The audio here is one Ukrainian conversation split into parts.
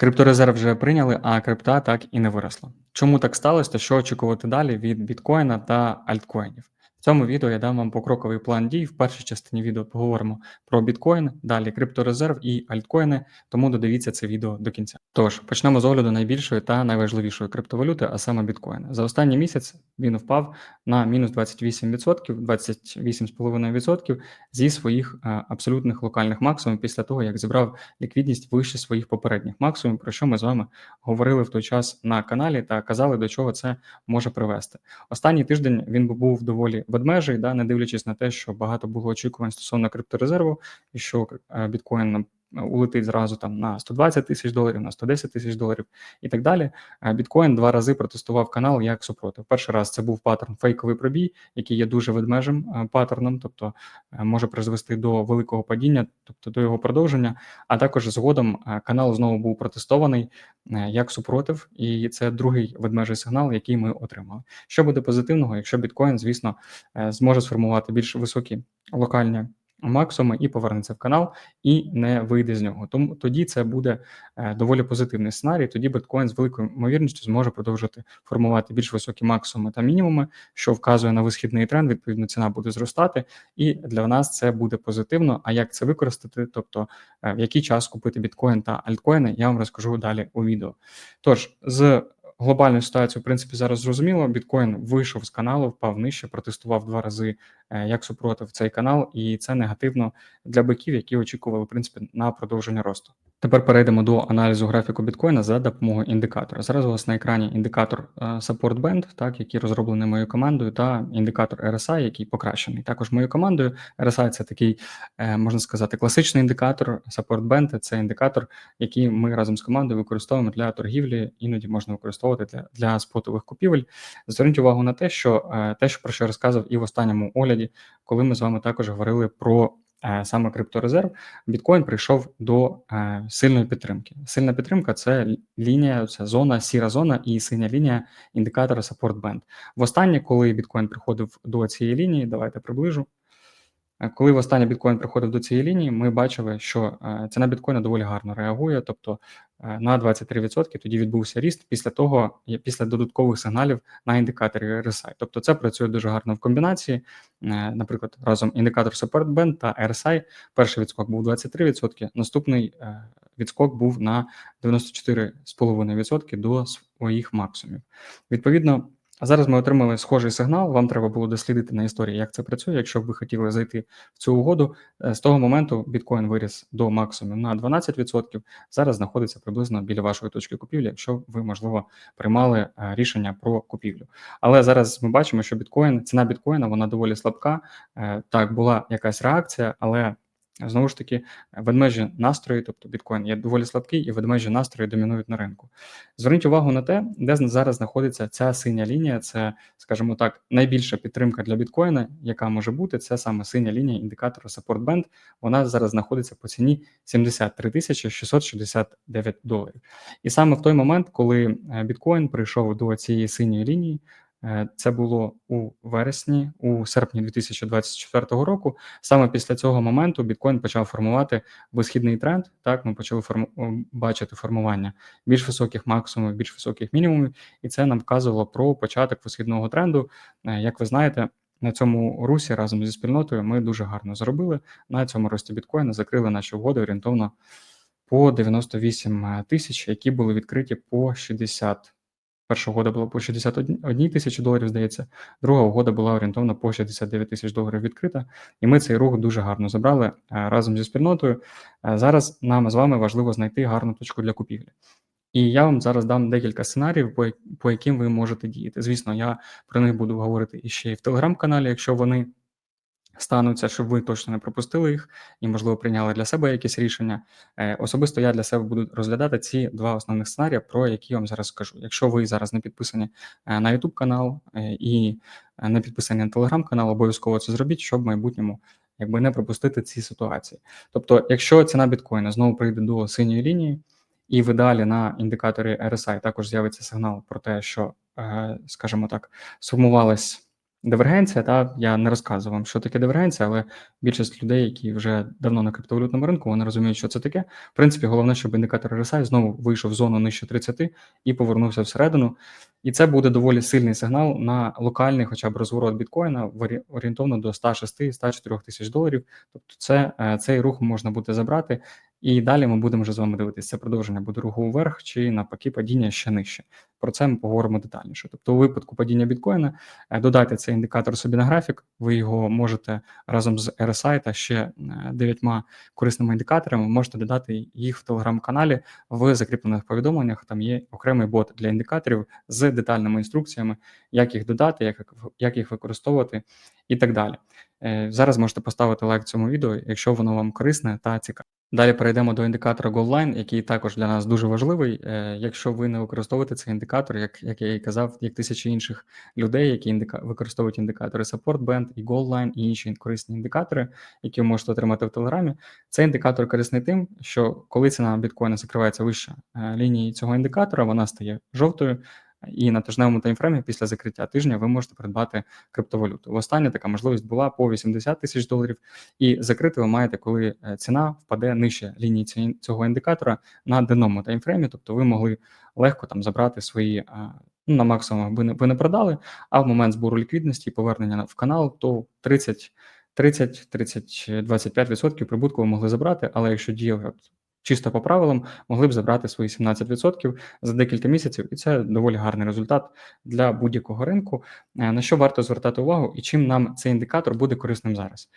Крипторезерв вже прийняли, а крипта так і не виросла. Чому так сталося та що очікувати далі від біткоїна та альткоїнів? В цьому відео я дам вам покроковий план дій. В першій частині відео поговоримо про біткоін, далі крипторезерв і альткоїни, тому додивіться це відео до кінця. Тож почнемо з огляду найбільшої та найважливішої криптовалюти, а саме біткоїна. За останній місяць він впав на мінус 28%, 28,5% зі своїх е, абсолютних локальних максимумів після того, як зібрав ліквідність вище своїх попередніх максимумів, про що ми з вами говорили в той час на каналі та казали, до чого це може привести. Останній тиждень він був доволі ведмежий, да, не дивлячись на те, що багато було очікувань стосовно крипторезерву, і що е, біткоін улетить зразу там на 120 тисяч доларів, на 110 тисяч доларів і так далі. Е, біткоін два рази протестував канал як супротив. Перший раз це був паттерн фейковий пробій, який є дуже ведмежим е, паттерном, тобто може призвести до великого падіння, тобто до його продовження. А також згодом канал знову був протестований як супротив, і це другий ведмежий сигнал, який ми отримали. Що буде позитивного, якщо біткоін, звісно, зможе сформувати більш високі локальні максимуми і повернеться в канал і не вийде з нього. Тому тоді це буде е, доволі позитивний сценарій. Тоді біткоін з великою ймовірністю зможе продовжити формувати більш високі максимуми та мінімуми, що вказує на висхідний тренд. Відповідно, ціна буде зростати, і для нас це буде позитивно. А як це використати? Тобто е, в який час купити біткоін та альткоїни, я вам розкажу далі у відео. Тож з Глобальну ситуацію, в принципі, зараз зрозуміло. Біткоін вийшов з каналу, впав нижче, протестував два рази як супротив цей канал, і це негативно для биків, які очікували в принципі на продовження росту. Тепер перейдемо до аналізу графіку біткоїна за допомогою індикатора. Зараз у вас на екрані індикатор е, Support Band, так, який розроблений моєю командою, та індикатор RSI, який покращений. Також моєю командою RSI це такий, е, можна сказати, класичний індикатор. Support Band – це індикатор, який ми разом з командою використовуємо для торгівлі, іноді можна використовувати для для спотових купівель. Зверніть увагу на те, що е, те, що про що я розказував і в останньому огляді, коли ми з вами також говорили про. Е, саме крипторезерв, біткоін прийшов до е, сильної підтримки. Сильна підтримка це лінія, це зона, сіра зона і синя лінія індикатора Support Band. Востаннє, коли біткоін приходив до цієї лінії, давайте приближу. Е, коли востаннє біткоін приходив до цієї лінії, ми бачили, що ціна біткоїна доволі гарно реагує, тобто на 23% тоді відбувся ріст після того, після додаткових сигналів на індикаторі RSI. Тобто це працює дуже гарно в комбінації. Е, наприклад, разом індикатор Support Band та RSI. Перший відскок був 23%, наступний е, відскок був на 94,5% до своїх максимумів. Відповідно. А зараз ми отримали схожий сигнал. Вам треба було дослідити на історії, як це працює. Якщо б ви хотіли зайти в цю угоду, е, з того моменту біткоін виріс до максимуму на 12%. Зараз знаходиться приблизно біля вашої точки купівлі, якщо ви, можливо, приймали е, рішення про купівлю. Але зараз ми бачимо, що біткоін, ціна біткоїна вона доволі слабка. Е, так, була якась реакція, але Знову ж таки, ведмежі настрої, тобто біткоін є доволі слабкий, і ведмежі настрої домінують на ринку. Зверніть увагу на те, де зараз знаходиться ця синя лінія. Це, скажімо так, найбільша підтримка для біткоїна, яка може бути. Це саме синя лінія індикатора Support Band. Вона зараз знаходиться по ціні 73 тисячі 669 доларів. І саме в той момент, коли е, біткоін прийшов до цієї синьої лінії. Е, це було у вересні, у серпні 2024 року. Саме після цього моменту біткоін почав формувати висхідний тренд. Так, ми почали форму бачити формування більш високих максимумів, більш високих мінімумів, і це нам вказувало про початок висхідного тренду. Е, як ви знаєте, на цьому русі разом зі спільнотою ми дуже гарно зробили. На цьому рості біткоїна закрили наші угоди орієнтовно по 98 тисяч, які були відкриті по 60 Перша угода була по 61 тисячі доларів, здається, друга угода була орієнтовно по 69 тисяч доларів відкрита, і ми цей рух дуже гарно забрали е, разом зі спільнотою. Е, зараз нам з вами важливо знайти гарну точку для купівлі. І я вам зараз дам декілька сценаріїв, по по яким ви можете діяти. Звісно, я про них буду говорити іще і в телеграм-каналі, якщо вони стануться, щоб ви точно не пропустили їх і, можливо, прийняли для себе якісь рішення. Е, особисто я для себе буду розглядати ці два основних сценарії, про які я вам зараз скажу. Якщо ви зараз не підписані е, на YouTube канал е, і не підписані на телеграм канал, обов'язково це зробіть, щоб в майбутньому якби не пропустити ці ситуації. Тобто, якщо ціна біткоїна знову прийде до синьої лінії, і в ідеалі на індикаторі RSI також з'явиться сигнал про те, що, скажімо так, сформувалась Дивергенція, та я не розказую вам, що таке дивергенція, але більшість людей, які вже давно на криптовалютному ринку, вони розуміють, що це таке. В принципі, головне, щоб індикатор RSI знову вийшов в зону нижче 30 і повернувся всередину. І це буде доволі сильний сигнал на локальний, хоча б розворот біткоїна орієнтовно до 106-104 тисяч доларів. Тобто, це е, цей рух можна буде забрати. І далі ми будемо вже з вами дивитися, продовження буде руху вверх чи навпаки падіння ще нижче. Про це ми поговоримо детальніше. Тобто, у випадку падіння біткоїна е, додайте цей індикатор собі на графік. Ви його можете разом з RSI та ще е, дев'ятьма корисними індикаторами. Можете додати їх в телеграм-каналі в закріплених повідомленнях. Там є окремий бот для індикаторів з детальними інструкціями, як їх додати, як, як їх використовувати і так далі. Е, Зараз можете поставити лайк цьому відео, якщо воно вам корисне та цікаве. Далі перейдемо до індикатора GoalLine, який також для нас дуже важливий. Е, Якщо ви не використовуєте цей індикатор, як, як я і казав, як тисячі інших людей, які індика... використовують індикатори Support Band і GoalLine і інші корисні індикатори, які ви можете отримати в Телеграмі. Цей індикатор корисний тим, що коли ціна біткоїна закривається вище е, лінії цього індикатора, вона стає жовтою. І на тижневому таймфреймі після закриття тижня ви можете придбати криптовалюту. Востаннє така можливість була по 80 тисяч доларів, і закрити ви маєте, коли е, ціна впаде нижче лінії цього індикатора на денному таймфреймі, тобто ви могли легко там забрати свої. е, Ну, на максимум ви не, ви не продали, а в момент збору ліквідності і повернення в канал, то 30, 30, 30, 25% прибутку ви могли забрати, але якщо діяв от чисто по правилам, могли б забрати свої 17% за декілька місяців, і це доволі гарний результат для будь-якого ринку. Е, На що варто звертати увагу і чим нам цей індикатор буде корисним зараз?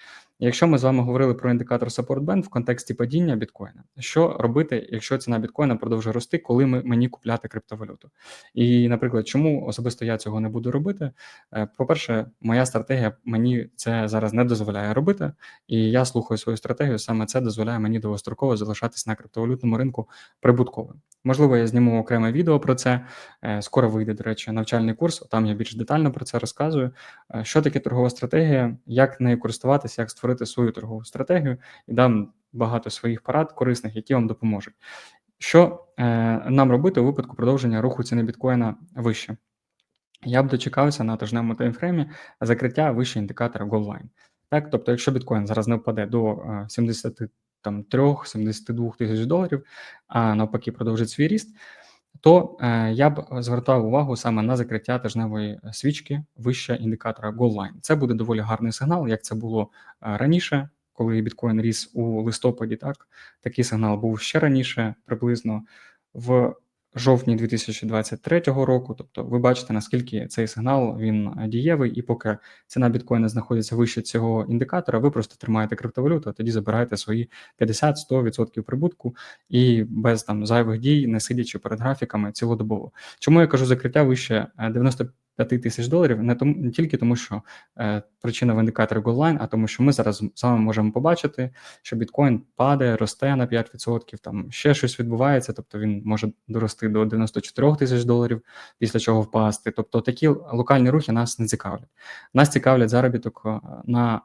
Якщо ми з вами говорили про індикатор Support Band в контексті падіння біткоїна, що робити, якщо ціна біткоїна продовжує рости, коли ми мені купляти криптовалюту? І, наприклад, чому особисто я цього не буду робити? Е, По-перше, моя стратегія мені це зараз не дозволяє робити, і я слухаю свою стратегію. Саме це дозволяє мені довгостроково залишатись на криптовалютному ринку прибутковим. Можливо, я зніму окреме відео про це. Е, Скоро вийде, до речі, навчальний курс. Там я більш детально про це розказую. Е, Що таке торгова стратегія, як нею користуватися, як створити свою торгову стратегію, і дам багато своїх порад корисних, які вам допоможуть. Що е, нам робити у випадку продовження руху ціни біткоїна вище? Я б дочекався на тижневому таймфреймі закриття вище індикатора GoalLine. Так, тобто, якщо біткоін зараз не впаде до е, 73-72 тисяч доларів, а навпаки продовжить свій ріст, то е, я б звертав увагу саме на закриття тижневої свічки вище індикатора GoalLine. Це буде доволі гарний сигнал, як це було е, раніше, коли біткоін ріс у листопаді. Так такий сигнал був ще раніше, приблизно в жовтні 2023 року. Тобто, ви бачите, наскільки цей сигнал він е, дієвий, і поки ціна біткоїна знаходиться вище цього індикатора, ви просто тримаєте криптовалюту, а тоді забираєте свої 50-100% прибутку і без там зайвих дій, не сидячи перед графіками цілодобово. Чому я кажу закриття вище е, 95%? 5 тисяч доларів не тому не тільки тому, що е, причина в індикаторі Голлайн, а тому, що ми зараз з вами можемо побачити, що біткоін падає, росте на 5%, там ще щось відбувається. Тобто він може дорости до 94 тисяч доларів, після чого впасти. Тобто такі локальні рухи нас не цікавлять. Нас цікавлять заробіток е, на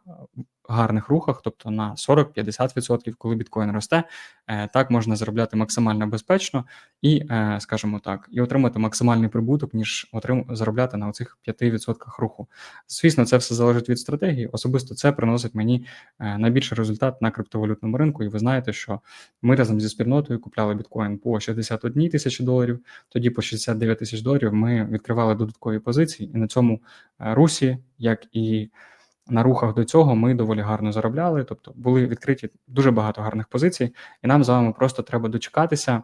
гарних рухах, тобто на 40-50%, коли біткоін росте, е, так можна заробляти максимально безпечно і, е, скажімо так, і отримати максимальний прибуток, ніж отрим заробляти на оцих 5% руху. Звісно, це все залежить від стратегії. Особисто це приносить мені е, найбільший результат на криптовалютному ринку. І ви знаєте, що ми разом зі спільнотою купляли біткоін по 61 тисячі доларів, тоді по 69 тисяч доларів ми відкривали додаткові позиції, і на цьому е, русі, як і на рухах до цього ми доволі гарно заробляли, тобто були відкриті дуже багато гарних позицій, і нам з вами просто треба дочекатися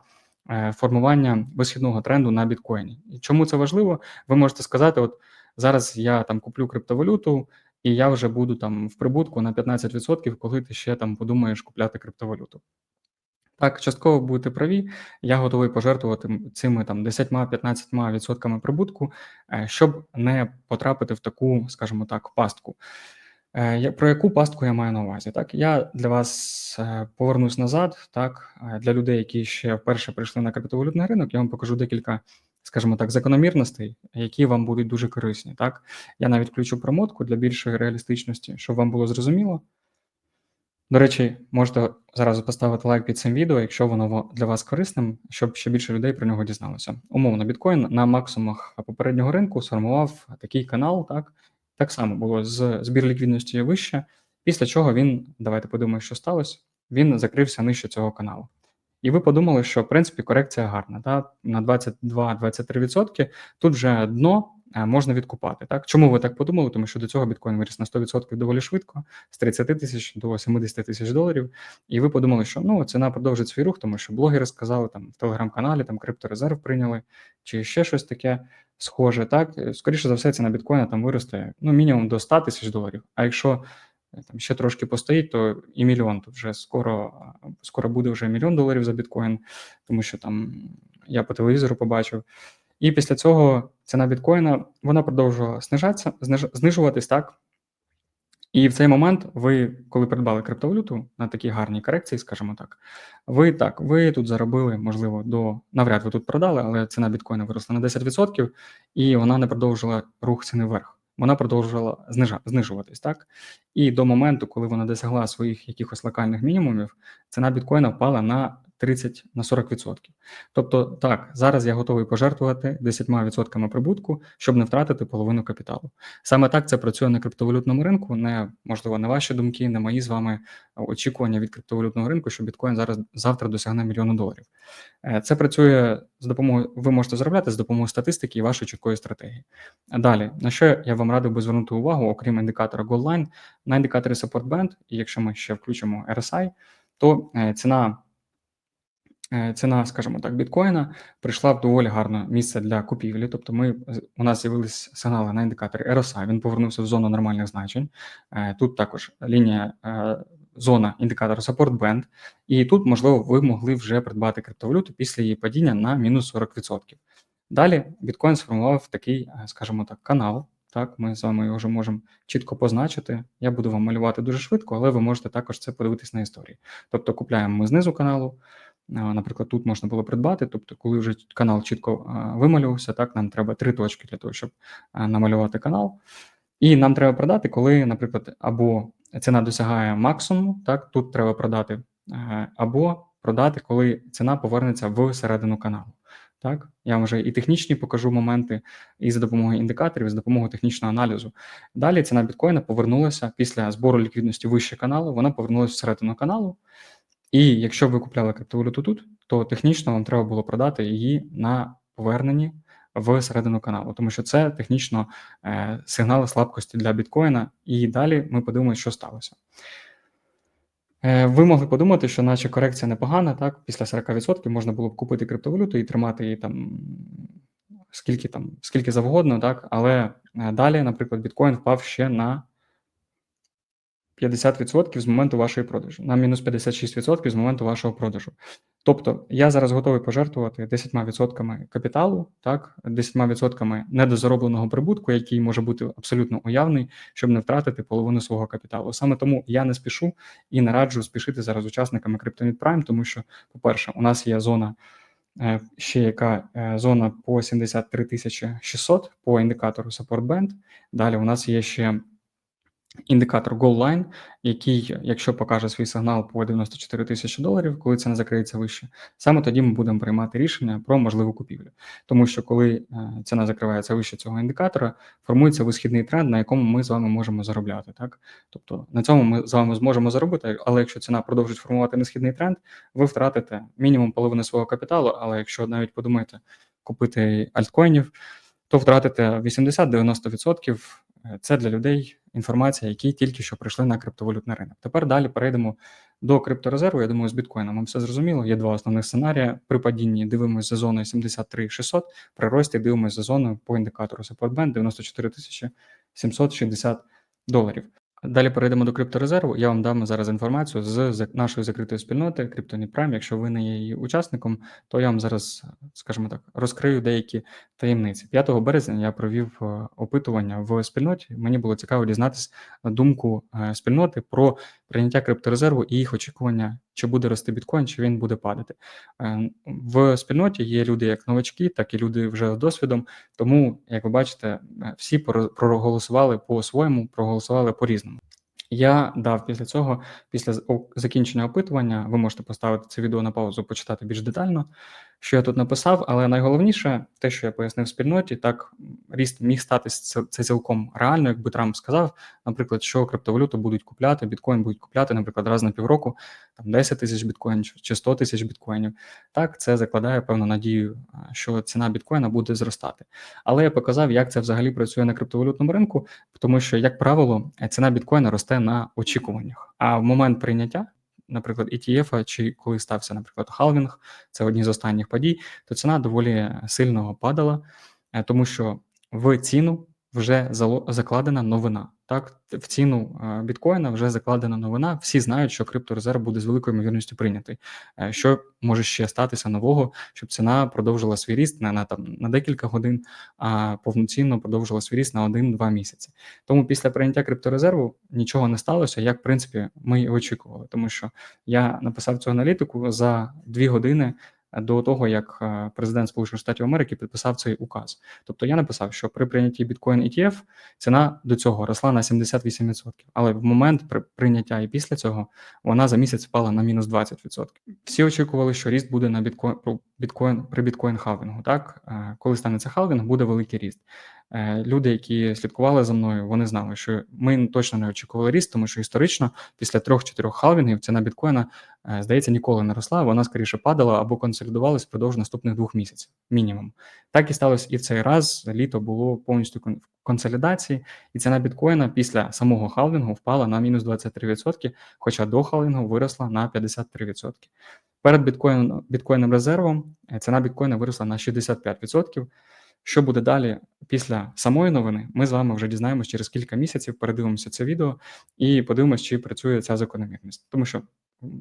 формування висхідного тренду на біткоїні. І чому це важливо? Ви можете сказати, от зараз я там куплю криптовалюту, і я вже буду там в прибутку на 15%, коли ти ще там подумаєш купляти криптовалюту. Так, частково будете праві. Я готовий пожертвувати цими там 10-15% прибутку, е, щоб не потрапити в таку, скажімо так, пастку. Е, Про яку пастку я маю на увазі? Так, я для вас е, повернусь назад. Так, Е, для людей, які ще вперше прийшли на криптовалютний ринок, я вам покажу декілька, скажімо так, закономірностей, які вам будуть дуже корисні. Так, я навіть включу промотку для більшої реалістичності, щоб вам було зрозуміло. До речі, можете зараз поставити лайк під цим відео, якщо воно для вас корисним, щоб ще більше людей про нього дізналося. Умовно, біткоін на максимумах попереднього ринку сформував такий канал, так Так само було з збір ліквідності вище, після чого він, давайте подумаємо, що сталося, він закрився нижче цього каналу. І ви подумали, що в принципі корекція гарна. Да? На 22-23% тут вже дно можна відкупати. Так? Чому ви так подумали? Тому що до цього біткоін виріс на 100% доволі швидко, з 30 тисяч до 70 тисяч доларів. І ви подумали, що ну ціна продовжить свій рух, тому що блогери сказали там в телеграм-каналі, там крипторезерв прийняли, чи ще щось таке схоже. Так, скоріше за все, ціна біткоїна там виросте ну мінімум до 100 тисяч доларів. А якщо е, там ще трошки постоїть, то і мільйон тут вже скоро скоро буде вже мільйон доларів за біткоін, тому що там я по телевізору побачив. І після цього ціна біткоїна вона продовжувала знижатися, знижуватись так. І в цей момент ви, коли придбали криптовалюту на такій гарній корекції, скажімо так, ви так, ви тут заробили, можливо, до навряд ви тут продали, але ціна біткоїна виросла на 10%, і вона не продовжила рух ціни вверх. Вона продовжувала знижа, знижуватись, так? І до моменту, коли вона досягла своїх якихось локальних мінімумів, ціна біткоїна впала на 30 на 40%. Тобто, так, зараз я готовий пожертвувати 10% прибутку, щоб не втратити половину капіталу. Саме так це працює на криптовалютному ринку. Не можливо, не ваші думки, не мої з вами очікування від криптовалютного ринку, що біткоін зараз завтра досягне мільйону доларів. Е, це працює з допомогою, ви можете заробляти з допомогою статистики і вашої чіткої стратегії. Далі, на що я вам радив би звернути увагу, окрім індикатора Goldline, на індикаторі Support Band, і якщо ми ще включимо RSI, то е, ціна. Е, ціна, скажімо так, біткоїна прийшла в доволі гарне місце для купівлі. Тобто, ми у нас з'явились сигнали на індикаторі RSI, Він повернувся в зону нормальних значень. Е, тут також лінія е, зона індикатора Support Band, і тут, можливо, ви могли вже придбати криптовалюту після її падіння на мінус 40%. Далі біткоін сформував такий, скажімо так, канал. Так, ми з вами його вже можемо чітко позначити. Я буду вам малювати дуже швидко, але ви можете також це подивитись на історії. Тобто, купляємо ми знизу каналу. Наприклад, тут можна було придбати. Тобто, коли вже канал чітко вималювався, так нам треба три точки для того, щоб намалювати канал. І нам треба продати, коли, наприклад, або ціна досягає максимуму, так тут треба продати, або продати, коли ціна повернеться в середину каналу. Так, я вже і технічні покажу моменти, і за допомогою індикаторів, і за допомогою технічного аналізу. Далі ціна біткоїна повернулася після збору ліквідності вище каналу, вона повернулася в середину каналу. І якщо ви купляли криптовалюту тут, то технічно вам треба було продати її на поверненні в середину каналу, тому що це технічно е, сигнали слабкості для біткоїна. І далі ми подивимося, що сталося. Е, ви могли подумати, що наче корекція непогана, так, після 40% можна було б купити криптовалюту і тримати її там скільки там, скільки завгодно, так, але е, далі, наприклад, біткоін впав ще на 50% з моменту вашої продажу, на мінус 56% з моменту вашого продажу. Тобто я зараз готовий пожертвувати 10% капіталу, так, 10% недозаробленого прибутку, який може бути абсолютно уявний, щоб не втратити половину свого капіталу. Саме тому я не спішу і не раджу спішити зараз учасниками CryptoNit Prime, тому що, по-перше, у нас є зона. Е, ще яка е, зона по 73 600 по індикатору Support Band. Далі у нас є ще Індикатор GoalLine, який, якщо покаже свій сигнал по 94 тисячі доларів, коли це не закриється вище, саме тоді ми будемо приймати рішення про можливу купівлю. Тому що коли е, ціна закривається вище цього індикатора, формується висхідний тренд, на якому ми з вами можемо заробляти. Так? Тобто на цьому ми з вами зможемо заробити, але якщо ціна продовжить формувати несхідний тренд, ви втратите мінімум половини свого капіталу. Але якщо навіть подумаєте купити альткоїнів, то втратите 80-90%. Е, це для людей інформація, які тільки що прийшли на криптовалютний ринок. Тепер далі перейдемо до крипторезерву. Я думаю, з біткоїном вам все зрозуміло. Є два основних сценарії. При падінні дивимося за зоною 73 600, при рості дивимося за зоною по індикатору Support Band 94 760 доларів. Далі перейдемо до крипторезерву. Я вам дам зараз інформацію з нашої закритої спільноти криптоніпрам. Якщо ви не є її учасником, то я вам зараз, скажімо так, розкрию деякі таємниці. 5 березня я провів е, опитування в спільноті. Мені було цікаво дізнатися думку е, спільноти про прийняття крипторезерву і їх очікування, чи буде рости біткоін, чи він буде падати. Е, в спільноті є люди як новачки, так і люди вже з досвідом. Тому, як ви бачите, всі проголосували по-своєму, проголосували по різному. Я дав після цього, після закінчення опитування, ви можете поставити це відео на паузу, почитати більш детально. Що я тут написав, але найголовніше, те, що я пояснив спільноті, так ріст міг статись це, це цілком реально, якби Трамп сказав, наприклад, що криптовалюту будуть купляти, біткоін будуть купляти, наприклад, раз на півроку там 10 тисяч біткоїнів чи 100 тисяч біткоїнів. Так, це закладає певну надію, що ціна біткоїна буде зростати. Але я показав, як це взагалі працює на криптовалютному ринку, тому що, як правило, ціна біткоїна росте на очікуваннях. А в момент прийняття наприклад, ETF, чи коли стався, наприклад, халвінг, це одні з останніх подій, то ціна доволі сильно падала, е, тому що в ціну вже закладена новина. Так, в ціну біткоїна вже закладена новина. Всі знають, що крипторезерв буде з великою ймовірністю прийнятий. Е, що може ще статися нового, щоб ціна продовжила свій ріст не на там на декілька годин, а повноцінно продовжила свій ріст на 1-2 місяці. Тому після прийняття крипторезерву нічого не сталося, як в принципі ми і очікували, тому що я написав цю аналітику за 2 години до того, як е, президент Сполучених Штатів Америки підписав цей указ. Тобто я написав, що при прийнятті біткоін ETF ціна до цього росла на 78%, але в момент прийняття і після цього вона за місяць впала на мінус 20%. Всі очікували, що ріст буде на біткоін біткоін при біткоін халвінгу. Так, е, коли станеться халвінг, буде великий ріст. Е, люди, які слідкували за мною, вони знали, що ми точно не очікували ріст, тому що історично після трьох-чотирьох халвінгів ціна біткоїна, е, здається, ніколи не росла. Вона скоріше падала або консолідувалась впродовж наступних двох місяців, мінімум. Так і сталося і в цей раз. Літо було повністю в консолідації, і ціна біткоїна після самого халвінгу впала на мінус 23%, хоча до халвінгу виросла на 53%. Перед біткоїном біткоїнним резервом е, ціна біткоїна виросла на 65%. Що буде далі після самої новини? Ми з вами вже дізнаємося через кілька місяців, передивимося це відео і подивимося, чи працює ця закономірність. Тому що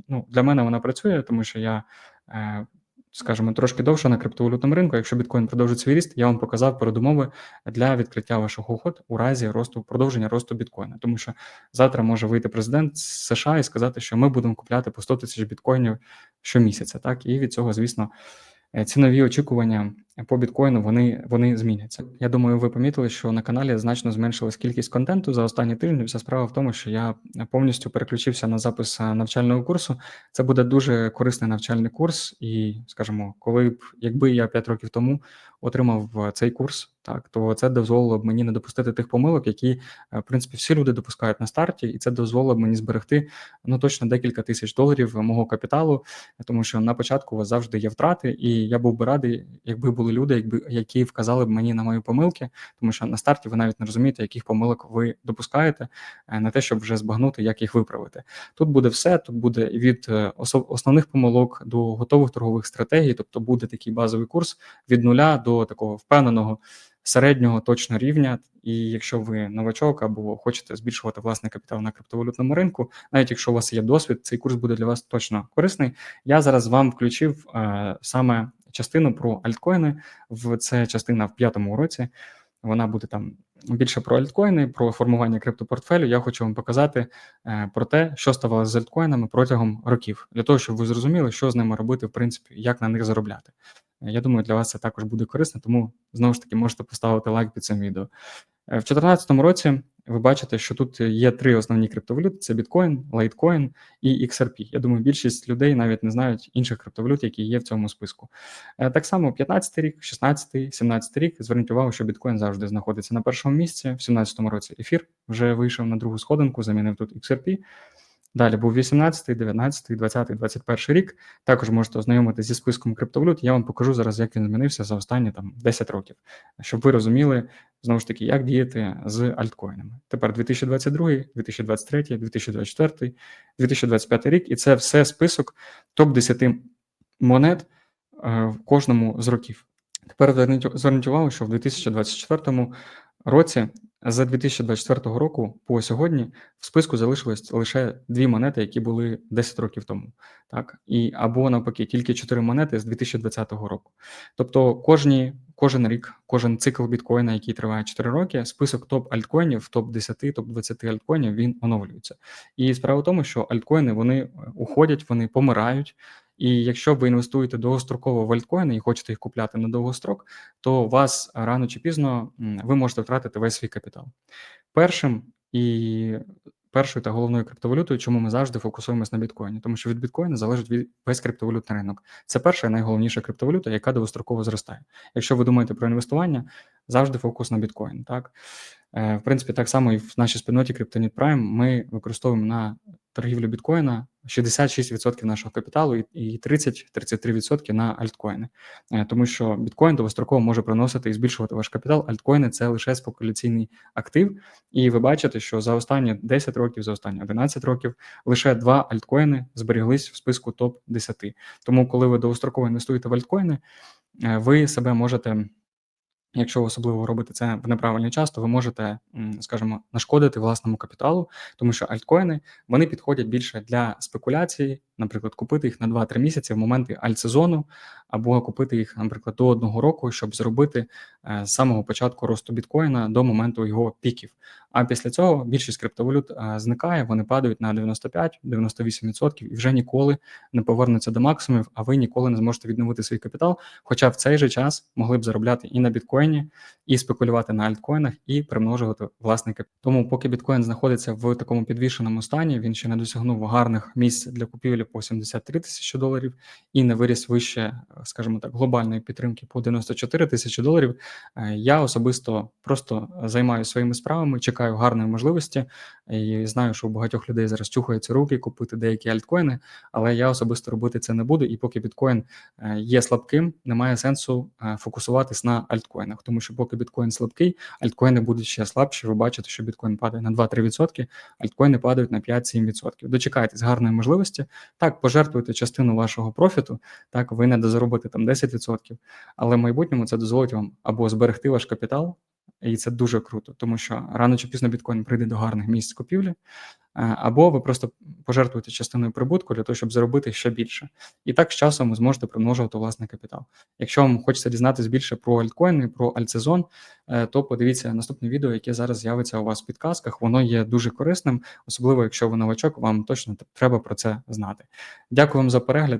ну, для мене вона працює, тому що я, е, скажімо, трошки довше на криптовалютному ринку. Якщо біткоін продовжить свій ріст, я вам показав передумови для відкриття ваших уход у разі росту продовження росту біткоїна. Тому що завтра може вийти президент з США і сказати, що ми будемо купляти по 100 тисяч біткоїнів щомісяця. Так, і від цього, звісно. Е, цінові очікування по біткоїну вони вони зміняться. Я думаю, ви помітили, що на каналі значно зменшилась кількість контенту за останні тижні. Вся справа в тому, що я повністю переключився на запис е, навчального курсу. Це буде дуже корисний навчальний курс, і скажімо, коли б якби я 5 років тому отримав е, цей курс, так то це дозволило б мені не допустити тих помилок, які е, в принципі всі люди допускають на старті, і це дозволило б мені зберегти ну точно декілька тисяч доларів мого капіталу, тому що на початку у вас завжди є втрати, і я був би радий, якби були люди, якби які вказали б мені на мої помилки, тому що на старті ви навіть не розумієте, яких помилок ви допускаєте е, на те, щоб вже збагнути, як їх виправити. Тут буде все. Тут буде від основних помилок до готових торгових стратегій, тобто буде такий базовий курс від нуля до такого впевненого середнього точно рівня. І якщо ви новачок або хочете збільшувати власний капітал на криптовалютному ринку, навіть якщо у вас є досвід, цей курс буде для вас точно корисний. Я зараз вам включив е, саме частину про альткоїни. В це частина в п'ятому уроці. Вона буде там більше про альткоїни, про формування криптопортфелю. Я хочу вам показати е, про те, що ставалося з альткоїнами протягом років, для того, щоб ви зрозуміли, що з ними робити, в принципі, як на них заробляти. Я думаю, для вас це також буде корисно, тому знову ж таки можете поставити лайк під цим відео. Е, в 2014 році ви бачите, що тут є три основні криптовалюти: це біткоін, лайткоін і XRP. Я думаю, більшість людей навіть не знають інших криптовалют, які є в цьому списку. Е, так само 15 рік, 16, 17 рік. Зверніть увагу, що біткоін завжди знаходиться на першому місці. В 2017 році ефір вже вийшов на другу сходинку, замінив тут XRP. Далі був 18, 19, 20, 21 рік. Також можете ознайомитися зі списком криптовалют. Я вам покажу зараз, як він змінився за останні там 10 років, щоб ви розуміли знову ж таки, як діяти з альткоїнами. Тепер 2022, 2023, 2024, 2025 рік, і це все список топ 10 монет е, в кожному з років. Тепер зверніть увагу, що в 2024 році за 2024 року по сьогодні в списку залишилось лише дві монети, які були 10 років тому, так і або навпаки, тільки чотири монети з 2020 року. Тобто, кожні кожен рік, кожен цикл біткоїна, який триває 4 роки, список топ альткоїнів, топ 10, топ 20 альткоїнів, він оновлюється. І справа в тому, що альткоїни вони уходять, вони помирають. І якщо ви інвестуєте довгостроково в альткоїни і хочете їх купляти на довгострок, то вас рано чи пізно ви можете втратити весь свій капітал. Першим і першою та головною криптовалютою, чому ми завжди фокусуємось на біткоїні, тому що від біткоїна залежить від весь криптовалютний ринок. Це перша і найголовніша криптовалюта, яка довгостроково зростає. Якщо ви думаєте про інвестування, завжди фокус на біткоін. Так Е, в принципі, так само і в нашій спільноті Cryptonit Prime ми використовуємо на торгівлю біткоїна 66% нашого капіталу і- і 30-33% на альткоїни. Е, Тому що біткоін довгостроково може приносити і збільшувати ваш капітал. Альткоїни це лише спекуляційний актив. І ви бачите, що за останні 10 років, за останні 11 років лише два альткоїни зберіглись в списку топ 10. Тому, коли ви довгостроково інвестуєте в альткоїни, е, ви себе можете. Якщо ви особливо робите це в неправильний час, то ви можете, скажімо, нашкодити власному капіталу, тому що альткоїни вони підходять більше для спекуляції, наприклад, купити їх на 2-3 місяці в моменти альтсезону, або купити їх, наприклад, до одного року, щоб зробити з самого початку росту біткоїна до моменту його піків. А після цього більшість криптовалют е, зникає, вони падають на 95-98% і вже ніколи не повернуться до максимумів, а ви ніколи не зможете відновити свій капітал. Хоча в цей же час могли б заробляти і на біткоїні, і спекулювати на альткоїнах, і примножувати власний капітал. Тому, поки біткоін знаходиться в такому підвішеному стані, він ще не досягнув гарних місць для купівлі по 73 тисячі доларів і не виріс вище, е, скажімо так, глобальної підтримки по 94 тисячі доларів. Е, Я особисто просто займаюся своїми справами, чекаю гарної можливості. І знаю, що у багатьох людей зараз чухаються руки купити деякі альткоїни, але я особисто робити це не буду. І поки біткоін е, є слабким, немає сенсу е, фокусуватись на альткоїнах, тому що поки біткоін слабкий, альткоїни будуть ще слабші. Ви бачите, що біткоін падає на 2-3%, альткоїни падають на 5-7%. Дочекайтесь гарної можливості. Так, пожертвуйте частину вашого профіту, так ви не дозаробите там 10%, але в майбутньому це дозволить вам або зберегти ваш капітал, і це дуже круто, тому що рано чи пізно біткоін прийде до гарних місць купівлі, е, або ви просто пожертвуєте частиною прибутку для того, щоб заробити ще більше. І так з часом ви зможете примножувати власний капітал. Якщо вам хочеться дізнатися більше про альткоїни, про альтсезон, е, то подивіться наступне відео, яке зараз з'явиться у вас в підказках. Воно є дуже корисним, особливо якщо ви новачок, вам точно треба про це знати. Дякую вам за перегляд.